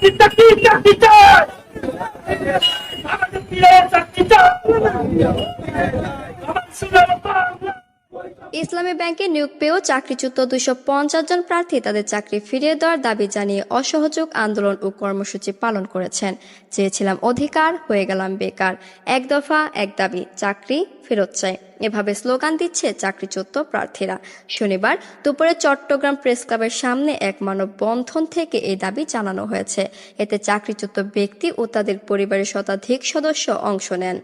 চাকরি চাকরি চাকরি চাই আমাদের প্রিয় চাকরি চাই আমার ইসলামী ব্যাংকে নিয়োগ পেয়েও চাকরিচ্যুত দুইশো পঞ্চাশ জন প্রার্থী তাদের চাকরি ফিরিয়ে দেওয়ার দাবি জানিয়ে অসহযোগ আন্দোলন ও কর্মসূচি পালন করেছেন। চেয়েছিলাম অধিকার, হয়ে গেলাম বেকার। এক দফা, এক দাবি, চাকরি ফেরত চাই। এভাবে স্লোগান দিচ্ছে চাকরিচ্যুত প্রার্থীরা। শনিবার দুপুরে চট্টগ্রাম প্রেস ক্লাবের সামনে এক মানব বন্ধন থেকে এই দাবি জানানো হয়েছে। এতে চাকরিচ্যুত ব্যক্তি ও তাদের পরিবারের শতাধিক সদস্য অংশ নেন।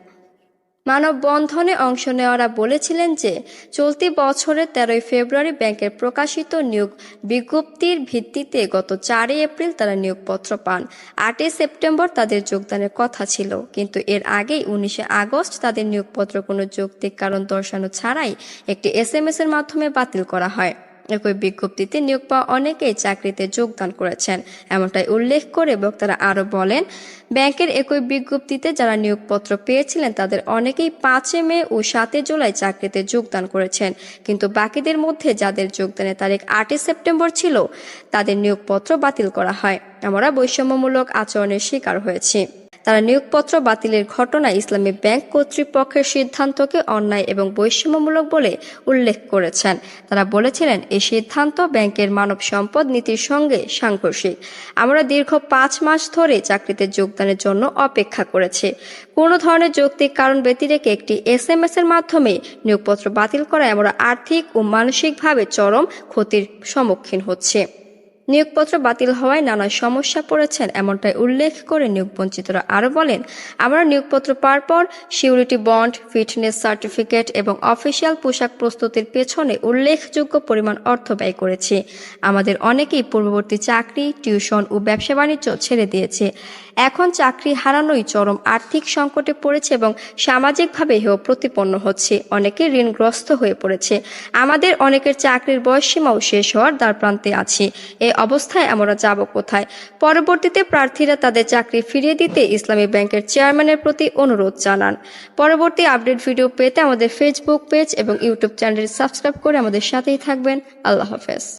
মানববন্ধনে অংশ নেওয়ারা বলেছিলেন যে, চলতি বছরের তেরোই ফেব্রুয়ারি ব্যাংকের প্রকাশিত নিয়োগ বিজ্ঞপ্তির ভিত্তিতে গত চারই এপ্রিল তারা নিয়োগপত্র পান। আটই সেপ্টেম্বর তাদের যোগদানের কথা ছিল। কিন্তু এর আগেই উনিশে আগস্ট তাদের নিয়োগপত্র কোনো যৌক্তিক কারণ দর্শানো ছাড়াই একটি এস এম এস এর মাধ্যমে বাতিল করা হয়। একই বিজ্ঞপ্তিতে নিয়োগ পাওয়া অনেকেই চাকরিতে যোগদান করেছেন। এমনটাই উল্লেখ করে বক্তারা আরও বলেন, ব্যাংকের একই বিজ্ঞপ্তিতে যারা নিয়োগপত্র পেয়েছিলেন তাদের অনেকেই পাঁচে মে ও সাতই জুলাই চাকরিতে যোগদান করেছেন। কিন্তু বাকিদের মধ্যে যাদের যোগদানের তারিখ আটই সেপ্টেম্বর ছিল, তাদের নিয়োগপত্র বাতিল করা হয়। আমরা বৈষম্যমূলক আচরণের শিকার হয়েছি। তারা নিয়োগপত্র বাতিলের ঘটনায় ইসলামী ব্যাংক কর্তৃপক্ষের সিদ্ধান্তকে অন্যায় এবং বৈষম্যমূলক বলে উল্লেখ করেছেন। তারা বলেছিলেন এই সিদ্ধান্ত ব্যাংকের মানব সম্পদ নীতির সঙ্গে সাংঘর্ষিক। আমরা দীর্ঘ পাঁচ মাস ধরে চাকরিতে যোগদানের জন্য অপেক্ষা করেছি। কোনো ধরনের যৌক্তিক কারণ ব্যতিরেকে একটি এস এম এস এর মাধ্যমে নিয়োগপত্র বাতিল করায় আমরা আর্থিক ও মানসিকভাবে চরম ক্ষতির সম্মুখীন হচ্ছে। নিয়োগপত্র বাতিল হওয়ায় নানা সমস্যা পড়েছেন এমনটাই উল্লেখ করে নিয়োগবঞ্চিতরা আরও বলেন, আমরা নিয়োগপত্র পাওয়ার পর সিউরিটি বন্ড, ফিটনেস সার্টিফিকেট এবং অফিসিয়াল পোশাক প্রস্তুতির পেছনে উল্লেখযোগ্য পরিমাণ অর্থ ব্যয় করেছি। আমাদের অনেকেই পূর্ববর্তী চাকরি, টিউশন ও ব্যবসা বাণিজ্য ছেড়ে দিয়েছে। এখন চাকরি হারানোই চরম আর্থিক সংকটে পড়েছে এবং সামাজিকভাবে হেয় প্রতিপন্ন হচ্ছে। অনেকে ঋণগ্রস্ত হয়ে পড়েছে। আমাদের অনেকের চাকরির বয়সসীমাও শেষ হওয়ার দ্বার প্রান্তে আছি। এই অবস্থায়, আমরা যাব কোথায়? পরবর্তীতে প্রার্থীরা তাদের চাকরি ফিরিয়ে দিতে ইসলামী ব্যাংকের চেয়ারম্যানের প্রতি অনুরোধ জানান। পরবর্তী আপডেট ভিডিও পেতে আমাদের ফেসবুক পেজ এবং ইউটিউব চ্যানেল সাবস্ক্রাইব করে আমাদের সাথেই থাকবেন। আল্লাহ হাফেজ।